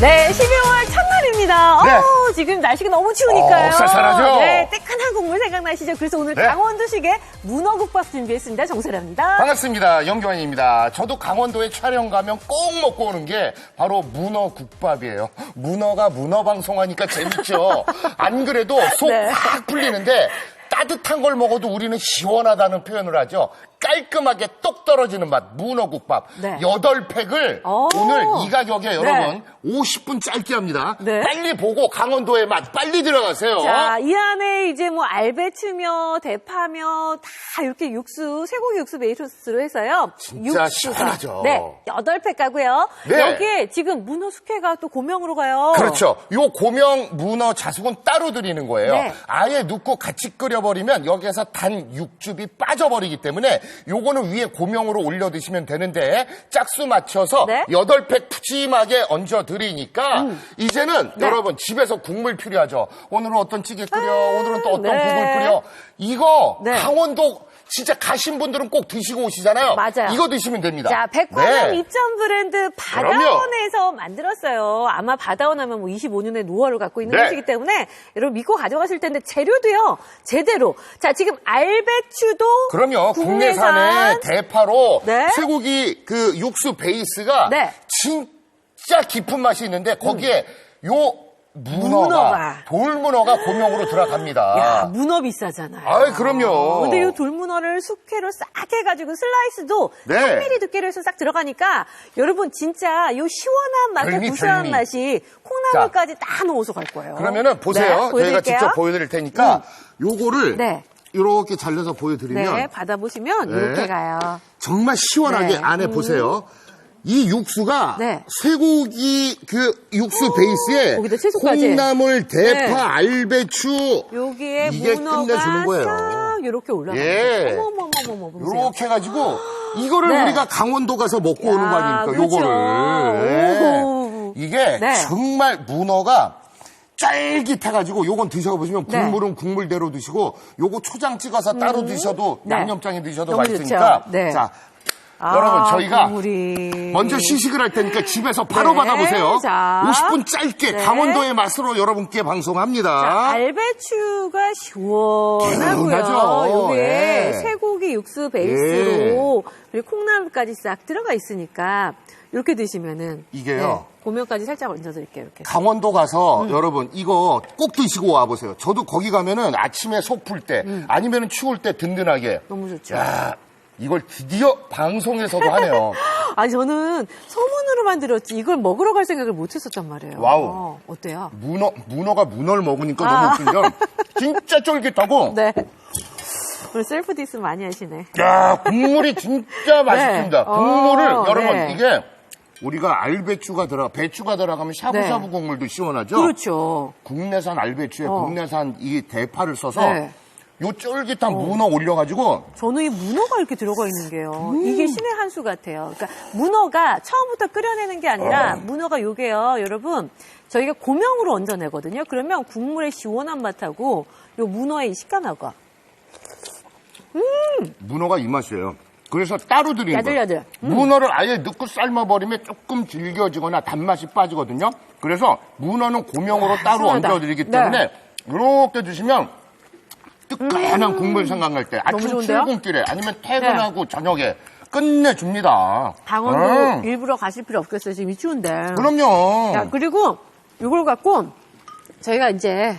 네, 12월 첫날입니다. 네. 어우, 지금 날씨가 너무 추우니까요. 어, 쌀쌀하죠? 네, 때끈한 국물 생각나시죠? 그래서 오늘 네. 강원도식의 문어국밥 준비했습니다. 정세라입니다. 반갑습니다. 영경환입니다. 저도 강원도에 촬영 가면 꼭 먹고 오는 게 바로 문어국밥이에요. 문어가 문어 방송하니까 재밌죠. 안 그래도 속 네. 확 풀리는데 따뜻한 걸 먹어도 우리는 시원하다는 표현을 하죠. 깔끔하게 똑 떨어지는 맛 문어국밥 네. 여덟 팩을 오. 오늘 이 가격에 여러분 50분 짧게 합니다. 네. 빨리 보고 강원도의 맛 빨리 들어가세요. 자, 이 안에 이제 뭐 알배추며 대파며 다 이렇게 육수, 쇠고기 육수 베이스로 해서요. 진짜 시원하죠. 네, 8팩 가고요. 네. 여기에 지금 문어 숙회가 또 고명으로 가요. 그렇죠. 요 고명 문어 자숙은 따로 드리는 거예요. 네. 아예 넣고 같이 끓여버리면 여기에서 단 육즙이 빠져버리기 때문에 요거는 위에 고명으로 올려 드시면 되는데 짝수 맞춰서 네. 여덟 팩 푸짐하게 얹어 드리니까 이제는 네. 여러분 집에서 국물 필요하죠. 오늘은 어떤 찌개 끓여, 오늘은 또 어떤 네. 국을 끓여. 이거 네. 강원도 진짜 가신 분들은 꼭 드시고 오시잖아요. 맞아요. 이거 드시면 됩니다. 자, 백화점 네. 입점 브랜드 바다원에서 만들었어요. 아마 바다원 하면 뭐 25년의 노하우를 갖고 있는 네. 곳이기 때문에 여러분 믿고 가져가실 텐데 재료도요. 제대로. 자, 지금 알배추도 그럼요. 국내산. 국내산의 대파로 네. 쇠고기 그 육수 베이스가 네. 진짜 깊은 맛이 있는데 거기에 요 문어가, 문어가. 돌문어가 고명으로 들어갑니다. 야, 문어 비싸잖아요. 아이, 그럼요. 근데 이 돌문어를 숙회로 싹 해가지고 슬라이스도 네. 3mm 두께로 해서 싹 들어가니까 여러분 진짜 이 시원한 맛에 별미, 구수한 별미. 맛이 콩나물까지 다 넣어서 갈 거예요. 그러면은 보세요. 네, 저희가. 직접 보여드릴 테니까 요거를 네. 이렇게 잘라서 보여드리면 네, 받아보시면 네. 이렇게 가요. 정말 시원하게 네. 안에 음. 보세요. 이 육수가 네. 쇠고기 그 육수 베이스에 거기다 채소까지. 콩나물, 대파, 네. 알배추 여기에 이게 문어가 끝내주는 거예요. 싹 이렇게 올라가요. 예. 어머머머머머 보세요. 이렇게 해가지고 이거를 네. 우리가 강원도 가서 먹고 오는 거 아닙니까? 그렇죠. 요거를 네. 오호. 이게 네. 정말 문어가 쫄깃해가지고 요건 드셔보시면 네. 국물은 국물대로 드시고 요거 초장 찍어서 따로 드셔도 네. 양념장에 드셔도 너무 맛있으니까. 네. 자 아, 여러분 저희가 국물이. 먼저 시식을 할 테니까 집에서 바로 네. 받아보세요. 자. 50분 짧게 네. 강원도의 맛으로 여러분께 자, 방송합니다. 알배추가 시원하고요. 여기에 예. 쇠고기 육수 베이스로 그리고 콩나물까지 싹 들어가 있으니까 이렇게 드시면은 이게요. 네, 고명까지 살짝 얹어드릴게요. 이렇게. 강원도 가서 음. 여러분 이거 꼭 드시고 와 보세요. 저도 거기 가면은 아침에 속 풀때 음. 아니면 추울 때 든든하게. 너무 좋죠. 야 이걸 드디어 방송에서도 하네요. 아니 저는 소문으로만 들었지 이걸 먹으러 갈 생각을 못했었단 말이에요. 와우. 어, 어때요? 문어 문어가 문어를 먹으니까 아. 너무 웃긴 게 진짜 쫄깃하고 네. 오늘 셀프 디스 많이 하시네. 야 국물이 진짜 맛있습니다. 어, 국물을 여러분 네. 이게 우리가 알배추가 들어가 배추가 들어가면 샤브샤브 네. 국물도 시원하죠. 그렇죠. 국내산 알배추에 어. 국내산 이 대파를 써서 네. 요 쫄깃한 문어 올려가지고 저는 이 문어가 이렇게 들어가 있는 게요. 음. 이게 신의 한 수 같아요. 그러니까 문어가 처음부터 끓여내는 게 아니라 어. 문어가 요게요, 여러분. 저희가 고명으로 얹어내거든요. 그러면 국물의 시원한 맛하고 요 문어의 이 식감하고 문어가 이 맛이에요. 그래서 따로 드리는 야들야들. 음. 거예요. 문어를 아예 넣고 삶아버리면 조금 질겨지거나 단맛이 빠지거든요. 그래서 문어는 고명으로 따로 시원하다. 얹어드리기 네. 때문에 이렇게 드시면 뜨끈한 국물 생각날 때 아침? 네. 출근길에 아니면 퇴근하고 저녁에 끝내줍니다. 강원도 음, 일부러 가실 필요 없겠어요. 지금 이 추운데. 그럼요. 야, 그리고 요걸 갖고 저희가 이제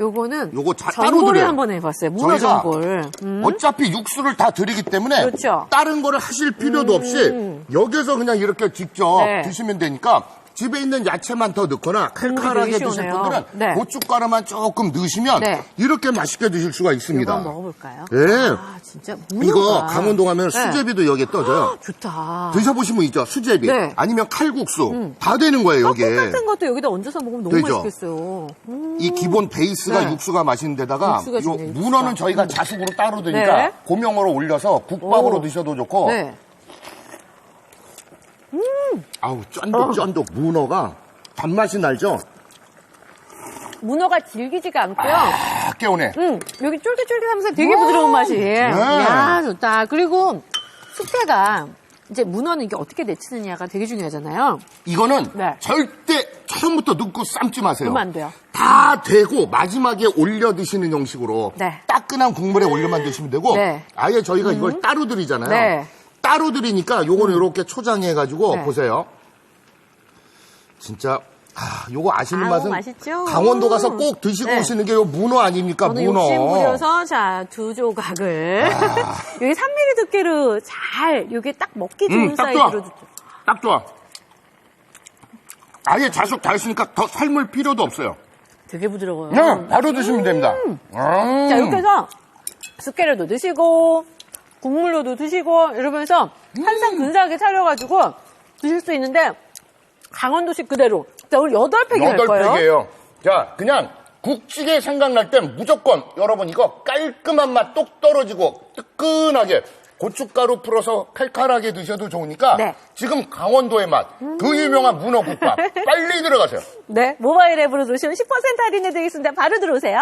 요거는 요거 자- 따로 전골을. 한번 해봤어요. 문어 전골. 음. 어차피 육수를 다 드리기 때문에 그렇죠. 음. 다른 거를 하실 필요도 없이 여기서 그냥 이렇게 직접 네. 드시면 되니까 집에 있는 야채만 더 넣거나 칼칼하게 되게 드실. 분들은 네. 고춧가루만 조금 넣으시면 네. 이렇게 맛있게 드실 수가 이거 있습니다. 한번 먹어볼까요? 예. 아, 진짜. 이거 강원도 가면 네. 수제비도 여기에 떠져요. 좋다. 드셔보시면 있죠. 수제비. 네. 아니면 칼국수. 다 되는 거예요, 여기에. 같은 것도 여기다 얹어서 먹으면 너무 되죠. 맛있겠어요. 음. 이 기본 베이스가 네. 육수가 맛있는 데다가 육수가 요. 문어는 저희가 자숙으로 따로 드니까 네. 고명으로 올려서 국밥으로 오. 드셔도 좋고 네. 아우 쫀득 쫀득 문어가 단맛이 날죠? 문어가 질기지가 않고요. 아 깨우네 음, 여기 쫄깃쫄깃하면서 되게 부드러운 맛이. 네. 야, 좋다. 그리고 숙회가 이제 문어는 이게 어떻게 데치느냐가 되게 중요하잖아요. 이거는 네. 절대 처음부터 넣고 삶지 마세요. 그러면 안 돼요. 다 되고 마지막에 올려 드시는 형식으로 네. 따끈한 국물에 올려만 드시면 되고 네. 아예 저희가 이걸 따로 드리잖아요. 네. 따로 드리니까 요거는 이렇게 초장해 가지고 네. 보세요. 진짜 아, 요거 아시는 아우, 맛은 맛있죠? 강원도 가서 꼭 드시고 네. 오시는 게 요 문어 아닙니까? 저는 문어. 욕심 부려서 자 두 조각을 아. 여기 3mm 두께로 잘 요게 딱 먹기 좋은 음, 딱 좋아. 사이즈로 딱 좋아. 아예 자속 다 했으니까 더 삶을 필요도 없어요. 되게 부드러워요. 그냥 바로 드시면 됩니다. 음. 자 이렇게 해서 쑥개로도 드시고 국물로도 드시고 이러면서 음. 한상 근사하게 차려가지고 드실 수 있는데 강원도식 그대로 자 오늘 여덟 팩이 거예요. 팩이에요. 자, 그냥 국찌개 생각날 땐 무조건 여러분 이거 깔끔한 맛 똑 떨어지고 뜨끈하게 고춧가루 풀어서 칼칼하게 드셔도 좋으니까 네. 지금 강원도의 맛, 그 유명한 문어국밥 빨리 들어가세요. 네 모바일 앱으로 들어오시면 10% 할인해드리겠습니다. 바로 들어오세요.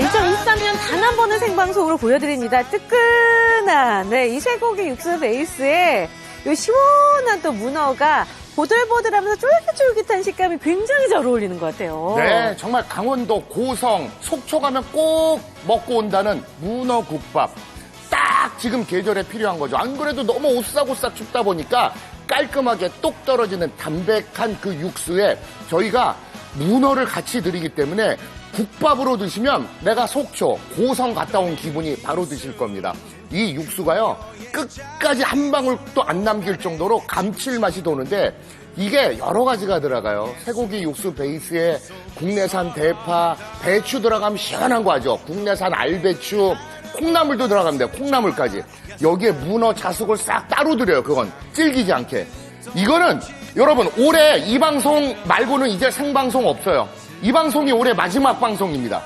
자 2023년 단 한 번의 생방송으로 보여드립니다. 뜨끈한 네, 이 쇠고기 육수 베이스에 요 시원한 또 문어가 보들보들 하면서 쫄깃쫄깃한 식감이 굉장히 잘 어울리는 것 같아요. 네, 정말 강원도 고성, 속초 가면 꼭 먹고 온다는 문어 국밥. 딱 지금 계절에 필요한 거죠. 안 그래도 너무 오싹오싹 춥다 보니까 깔끔하게 똑 떨어지는 담백한 그 육수에 저희가 문어를 같이 드리기 때문에 국밥으로 드시면 내가 속초, 고성 갔다 온 기분이 바로 드실 겁니다. 이 육수가요, 끝까지 한 방울도 안 남길 정도로 감칠맛이 도는데 이게 여러 가지가 들어가요. 쇠고기 육수 베이스에 국내산 대파, 배추 들어가면 시원한 거 하죠. 국내산 알배추, 콩나물도 들어갑니다. 콩나물까지. 여기에 문어 자숙을 싹 따로 드려요. 그건 질기지 않게. 이거는 여러분 올해 이 방송 말고는 이제 생방송 없어요. 이 방송이 올해 마지막 방송입니다.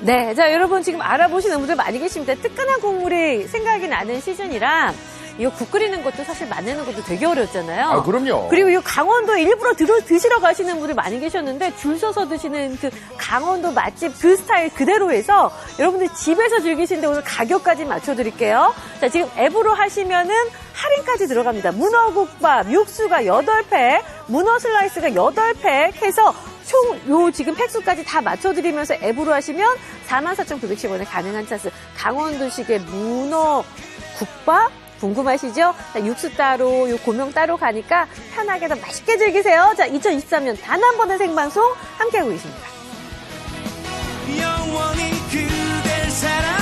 네, 자 여러분 지금 알아보시는 분들 많이 계십니다. 뜨끈한 국물이 생각이 나는 시즌이라 이거 국 끓이는 것도 사실 만드는 것도 되게 어렵잖아요. 아, 그럼요. 그리고 이 강원도 일부러 들어 드시러 가시는 분들 많이 계셨는데 줄 서서 드시는 그 강원도 맛집 그 스타일 그대로 해서 여러분들 집에서 즐기시는데 오늘 가격까지 맞춰드릴게요. 자, 지금 앱으로 하시면은 할인까지 들어갑니다. 문어국밥, 육수가 8팩, 문어 슬라이스가 8팩 해서 총 요 지금 팩수까지 다 맞춰드리면서 앱으로 하시면 44,910원에 가능한 찬스. 강원도식의 문어 국밥 궁금하시죠? 자, 육수 따로, 요 고명 따로 가니까 편하게 더 맛있게 즐기세요. 자, 2023년 단 한 번의 생방송 함께하고 계십니다. 영원히 그댈 사랑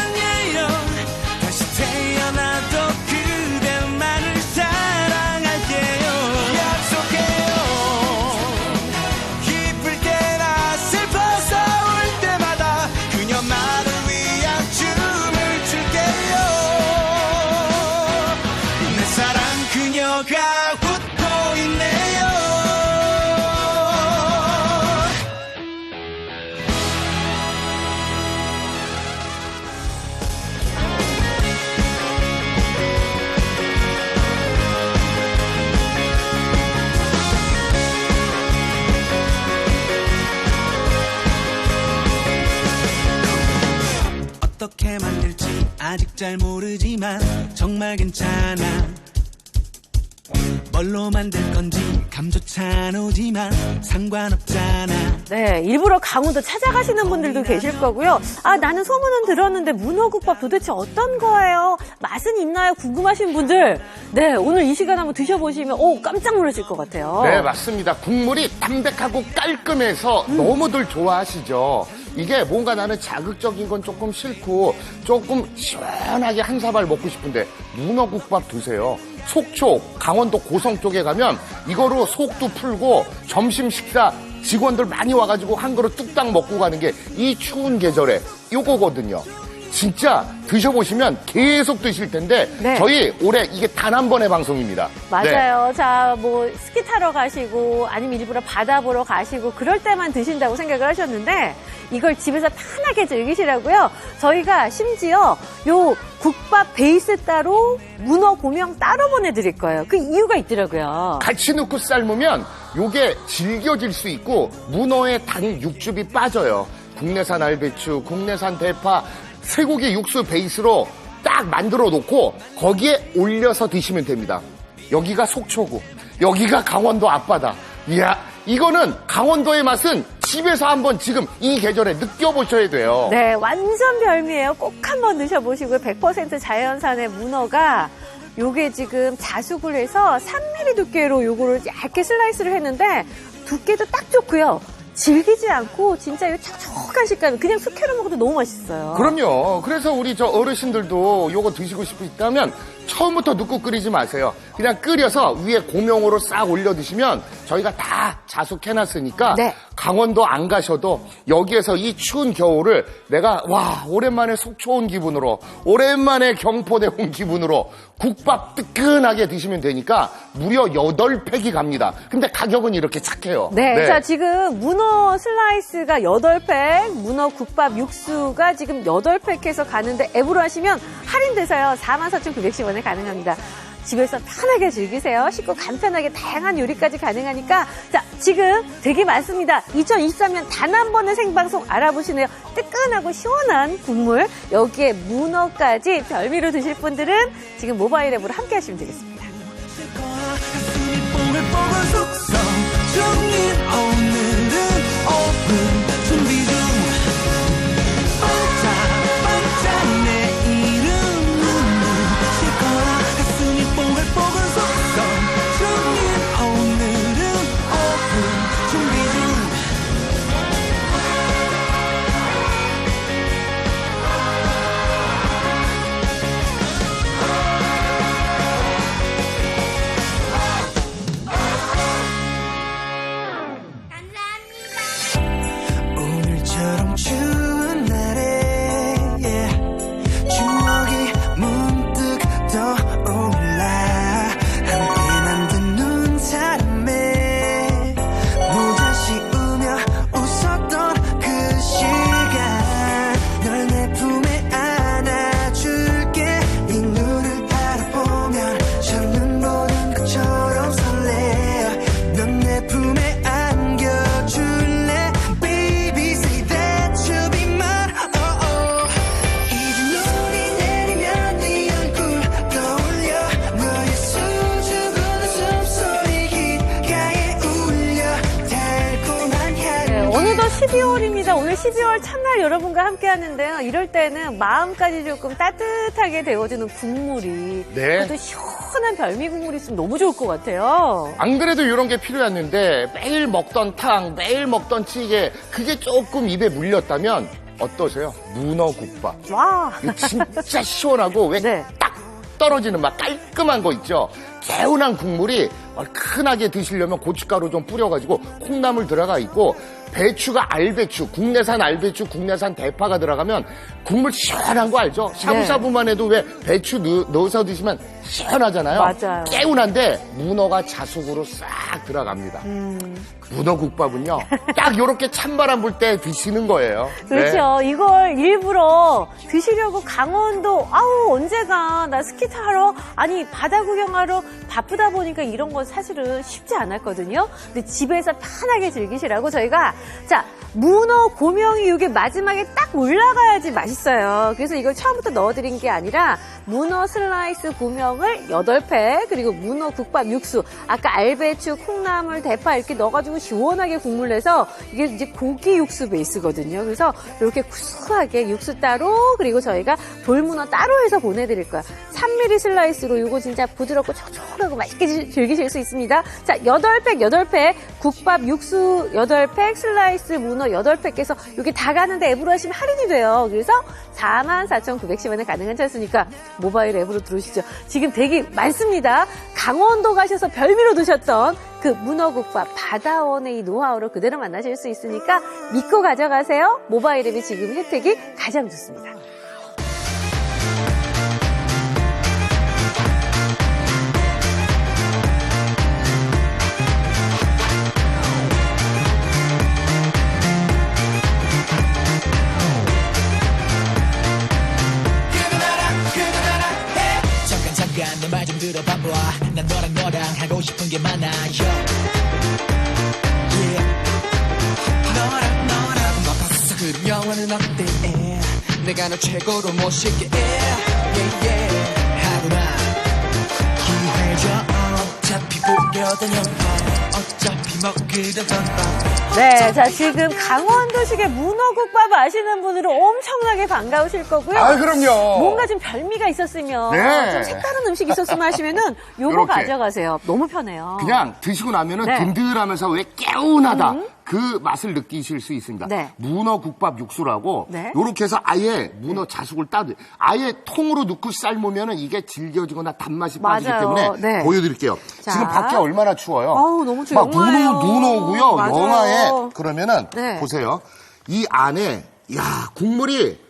아직 잘 모르지만 정말 괜찮아 뭘로 만들 건지 감조차 오지만 상관없잖아 네, 일부러 강원도 찾아가시는 분들도 계실 거고요. 아, 나는 소문은 들었는데 문어국밥 도대체 어떤 거예요? 맛은 있나요? 궁금하신 분들, 네, 오늘 이 시간 한번 드셔보시면, 오, 깜짝 놀라실 것 같아요. 네, 맞습니다. 국물이 담백하고 깔끔해서 너무들 좋아하시죠. 이게 뭔가 나는 자극적인 건 조금 싫고 조금 시원하게 한 사발 먹고 싶은데 문어국밥 드세요. 속초, 강원도 고성 쪽에 가면 이거로 속도 풀고 점심 식사 직원들 많이 와가지고 한 그릇 뚝딱 먹고 가는 게 이 추운 계절에 요거거든요. 진짜 드셔보시면 계속 드실 텐데 네. 저희 올해 이게 단 한 번의 방송입니다. 네. 맞아요. 자, 뭐, 스키 타러 가시고, 아니면 일부러 바다 보러 가시고, 그럴 때만 드신다고 생각을 하셨는데, 이걸 집에서 편하게 즐기시라고요. 저희가 심지어 요 국밥 베이스 따로, 문어 고명 따로 보내드릴 거예요. 그 이유가 있더라고요. 같이 넣고 삶으면 요게 질겨질 수 있고 문어의 단 육즙이 빠져요. 국내산 알배추, 국내산 대파, 쇠고기 육수 베이스로 딱 만들어 놓고 거기에 올려서 드시면 됩니다. 여기가 속초고 여기가 강원도 앞바다. 이야, 이거는 강원도의 맛은 집에서 한번 지금 이 계절에 느껴보셔야 돼요. 네, 완전 별미예요. 꼭 한번 드셔보시고요. 100% 자연산의 문어가 요게 지금 자숙을 해서 3mm 두께로 요거를 얇게 슬라이스를 했는데 두께도 딱 좋고요. 질기지 않고 진짜 이 촉촉한 식감 그냥 숙회로 먹어도 너무 맛있어요. 그럼요. 그래서 우리 저 어르신들도 요거 드시고 싶으시다면 처음부터 넣고 끓이지 마세요. 그냥 끓여서 위에 고명으로 싹 올려 드시면 저희가 다 자숙해놨으니까 네. 강원도 안 가셔도 여기에서 이 추운 겨울을 내가 와 오랜만에 속초 온 기분으로 오랜만에 경포대 온 기분으로 국밥 뜨끈하게 드시면 되니까 무려 8팩이 갑니다. 근데 가격은 이렇게 착해요. 네, 자 지금 문어 슬라이스가 8팩, 문어 국밥 육수가 지금 8팩 해서 가는데 앱으로 하시면 할인돼서요. 44,910원에 가능합니다. 집에서 편하게 즐기세요. 쉽고 간편하게 다양한 요리까지 가능하니까 자 지금 되게 많습니다. 2023년 단 한 번의 생방송 알아보시네요. 뜨끈하고 시원한 국물 여기에 문어까지 별미로 드실 분들은 지금 모바일 앱으로 함께 하시면 되겠습니다. 하는데요. 이럴 때는 마음까지 조금 따뜻하게 데워주는 국물이 네. 그것도 시원한 별미 국물이 있으면 너무 좋을 것 같아요. 안 그래도 이런 게 필요했는데 매일 먹던 탕, 매일 먹던 찌개 그게 조금 입에 물렸다면 어떠세요? 문어국밥. 와. 진짜 시원하고 왜 네. 딱 떨어지는 막 깔끔한 거 있죠. 개운한 국물이 얼큰하게 드시려면 고춧가루 좀 뿌려가지고 콩나물 들어가 있고 배추가 알배추, 국내산 알배추, 국내산 대파가 들어가면 국물 시원한 거 알죠? 샤브샤브만 해도 왜 배추 넣, 넣어서 드시면 시원하잖아요. 맞아요. 개운한데 문어가 자숙으로 싹 들어갑니다. 음. 문어 국밥은요, 딱 이렇게 찬바람 불 때 드시는 거예요. 네. 그렇죠. 이걸 드시려고 강원도 아우 언제 가 나 스키 타러 아니 바다 구경하러 바쁘다 보니까 이런 건 사실은 쉽지 않았거든요. 근데 집에서 편하게 즐기시라고 저희가 자 문어 고명이 이게 마지막에 딱 올라가야지 맛있어요. 그래서 이걸 처음부터 넣어드린 게 아니라 문어 슬라이스 고명을 8팩 그리고 문어 국밥 육수 아까 알배추, 콩나물, 대파 이렇게 넣어가지고 시원하게 국물 내서 이게 이제 고기 육수 베이스거든요. 그래서 이렇게 구수하게 육수 따로 그리고 저희가 돌문어 따로 해서 보내드릴 거예요. 3mm 슬라이스로 이거 진짜 부드럽고 촉촉하고 맛있게 지- 즐기실 수 있습니다. 자, 8팩, 8팩 국밥 육수 8팩 슬라이스 문어 8팩에서 이게 다 가는데 앱으로 하시면 할인이 돼요. 그래서 44,910원에 가능한 찬스니까 모바일 앱으로 들어오시죠. 지금 되게 많습니다. 강원도 가셔서 별미로 드셨던 그 문어국밥 바다원의 이 노하우로 그대로 만나실 수 있으니까 믿고 가져가세요. 모바일 앱이 지금 혜택이 가장 좋습니다. 들어봐 난 너랑 너랑 하고 싶은 게 많아 yeah. 너랑 너랑 너봤어? 그럼 영화는 어때? 내가 너 최고로 모실게 yeah, yeah. 하루나 기회죠. 어차피 보려던 영화 어차피 먹으려던 밥 네, 자 지금 강원도식의 문어국밥 아시는 분들은 엄청나게 반가우실 거고요. 아, 그럼요. 뭔가 좀 별미가 있었으면 네. 좀 색다른 음식 있었으면 하시면은 요거 요렇게. 가져가세요. 너무 편해요. 그냥 드시고 나면은 네. 음. 든든하면서 왜 개운하다. 그 맛을 느끼실 수 있습니다. 네. 문어 국밥 육수라고 네. 요렇게 해서 아예 문어 자숙을 따 아예 통으로 넣고 삶으면은 이게 질겨지거나 단맛이 빠지기 맞아요. 때문에 네. 보여드릴게요. 자. 지금 밖에 얼마나 추워요. 어우, 너무 추워. 막. 눈, 눈 오고요. 맞아요. 영하에 그러면은 네. 보세요. 이 안에 야 국물이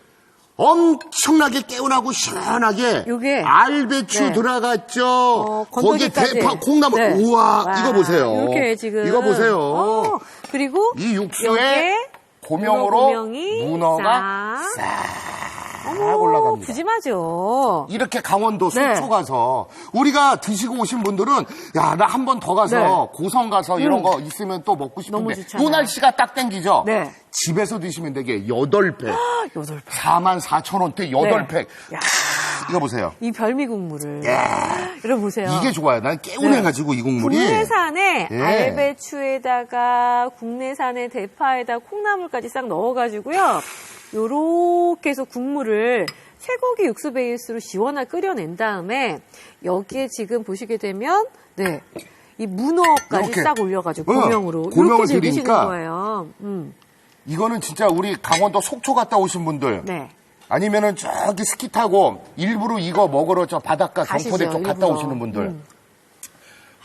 엄청나게 개운하고 시원하게 요게. 알배추 네. 들어갔죠. 어, 거기에 건더기까지. 대파, 콩나물. 네. 우와, 와, 이거 보세요. 이렇게 지금. 이거 보세요. 어, 그리고 이 육수에 고명으로 고명이 문어가 싹. 어머, 올라갑니다. 푸짐하죠. 이렇게 강원도 네. 속초 가서 우리가 드시고 오신 분들은 야 나 한 번 더 가서 네. 고성 가서 이런 음. 거 있으면 또 먹고 너무 싶은데 좋잖아요. 요 날씨가 딱 땡기죠. 네. 집에서 드시면 되게 8팩, 여덟 팩. 4만 4천 원대 8팩. 네. 야, 이거 보세요. 이 별미 국물을. 야, 여러분 보세요. 이게 좋아요. 난 개운해가지고 이 국물이. 국내산에 예. 알배추에다가 국내산의 대파에다 콩나물까지 싹 넣어가지고요. 요렇게 해서 국물을 쇠고기 육수 베이스로 시원하게 끓여낸 다음에 여기에 지금 보시게 되면 네. 이 문어까지 이렇게. 싹 올려가지고 어, 고명으로 고명을 이렇게 즐기시는 거예요. 음, 이거는 진짜 우리 강원도 속초 갔다 오신 분들. 네. 아니면은 저기 스키 타고 일부러 이거 먹으러 저 바닷가 경포대 쪽 갔다 일부러. 오시는 분들. 음.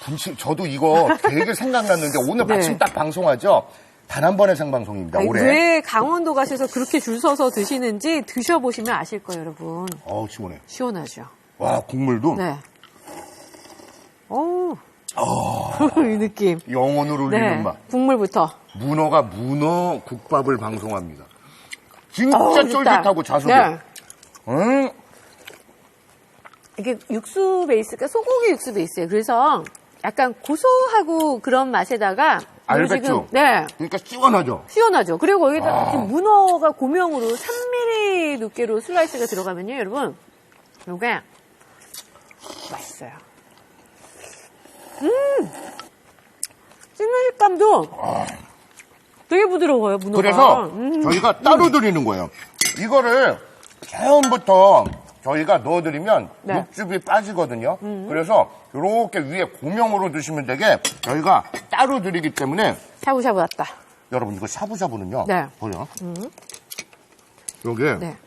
군침, 저도 이거 되게 생각났는데 오늘 네. 마침 딱 방송하죠. 단 한 번의 생방송입니다. 아니, 올해. 왜 강원도 가셔서 그렇게 줄 서서 드시는지 드셔보시면 아실 거예요, 여러분. 어우 시원해. 시원하죠. 와 국물도 네. 어우. 이 느낌. 영혼을 울리는 네. 맛. 국물부터. 문어가 문어 국밥을 방송합니다. 진짜 좋다. 쫄깃하고 자숙해. 네. 응? 이게 육수 베이스가 소고기 육수 베이스예요. 그래서 약간 고소하고 그런 맛에다가 알배추. 네. 그러니까 시원하죠. 시원하죠. 그리고 거기다 아. 문어가 고명으로 3mm 두께로 슬라이스가 들어가면요, 여러분. 요게 맛있어요. 음! 씹는 식감도 되게 부드러워요, 문어가. 그래서 음. 저희가 따로 드리는 거예요. 이거를 처음부터 저희가 넣어드리면 네. 음. 육즙이 빠지거든요. 그래서 이렇게 위에 고명으로 드시면 되게 저희가 따로 드리기 때문에 샤브샤브 왔다. 여러분 이거 샤브샤브는요. 네. 보여. 여기에 네.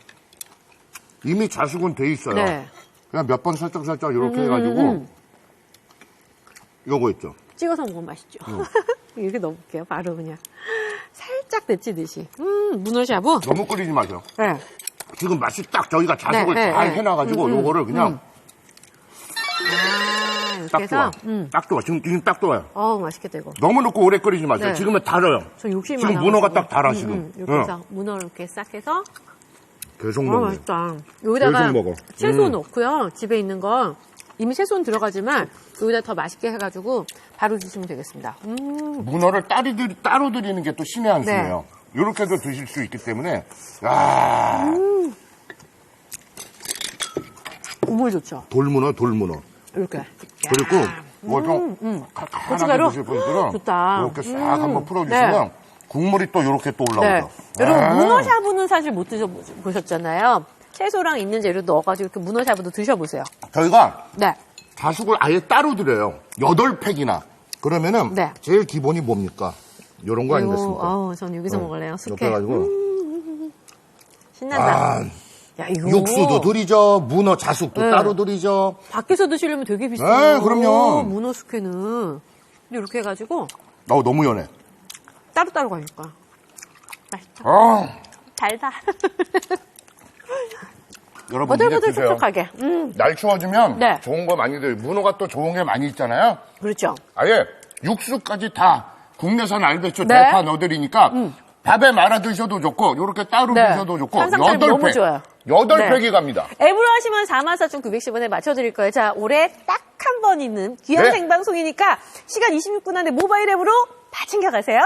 이미 자숙은 돼 있어요. 네. 그냥 몇 번 살짝 살짝 이렇게 음, 해가지고 음. 요거 있죠. 찍어서 먹으면 맛있죠. 음. 이렇게 넣어볼게요. 바로 그냥. 살짝 데치듯이. 음, 문어샤브. 너무 끓이지 마세요. 네. 지금 맛이 딱 저희가 자숙을 네, 네, 잘 네. 해놔가지고 음, 음, 요거를 그냥 음. 아, 이렇게 딱 해서. 좋아. 음. 딱 좋아. 지금, 지금 딱 좋아요. 어우, 맛있겠다, 이거. 너무 넣고 오래 끓이지 마세요. 네. 지금은 달아요. 저 욕심이 지금 많아. 문어가 딱 달아, 지금. 이렇게 응. 해서 문어 이렇게 싹 해서. 계속 어, 먹네. 맛있다. 여기다가 계속 먹어. 채소 음. 넣고요. 집에 있는 거. 이미 채소는 들어가지만 여기다 더 맛있게 해가지고 바로 드시면 되겠습니다. 음, 문어를 따리, 들- 따로 드리는 게 또 신의 한 네. 수예요. 이렇게도 드실 수 있기 때문에, 야 국물 좋죠? 돌문어, 돌문어. 이렇게. 그리고 야, 뭐좀 음. 칼칼하게 고춧가루? 드실 분들은 좋다. 이렇게 싹 음. 한번 풀어주시면 네. 국물이 또 이렇게 또 네. 올라오죠. 여러분, 아. 문어 샤브는 사실 못 드셔보셨잖아요. 채소랑 있는 재료 넣어가지고 이렇게 문어 샤브도 드셔보세요. 저희가 네. 자숙을 아예 따로 드려요. 여덟 팩이나. 그러면은 네. 제일 기본이 뭡니까? 이런 거 아니겠습니까? 어우, 전 여기서 네. 먹을래요. 숙회. 해가지고 신난다. 아, 야, 이거. 육수도 드리죠. 문어 자숙도 네. 따로 드리죠. 밖에서 드시려면 되게 비싸요. 네, 그럼요. 문어 숙회는. 이렇게 해가지고 어, 너무 연해. 따로따로 가니까. 맛있다. 아, 달다. 여러분 이제 버들버들 드세요. 촉촉하게. 음, 날 추워지면 네. 좋은 거 많이 드요 문어가 또 좋은 게 많이 있잖아요. 그렇죠. 아예 육수까지 다 국내산 알배추 네. 대파 넣어드리니까 밥에 말아 드셔도 좋고 이렇게 따로 네. 드셔도 좋고 여덟 팩. 여덟 네. 팩이 갑니다. 앱으로 하시면 44,910원에 맞춰드릴 거예요. 자, 올해 딱 한 번 있는 귀한 네. 생방송이니까 시간 26분 안에 모바일 앱으로 다 챙겨가세요.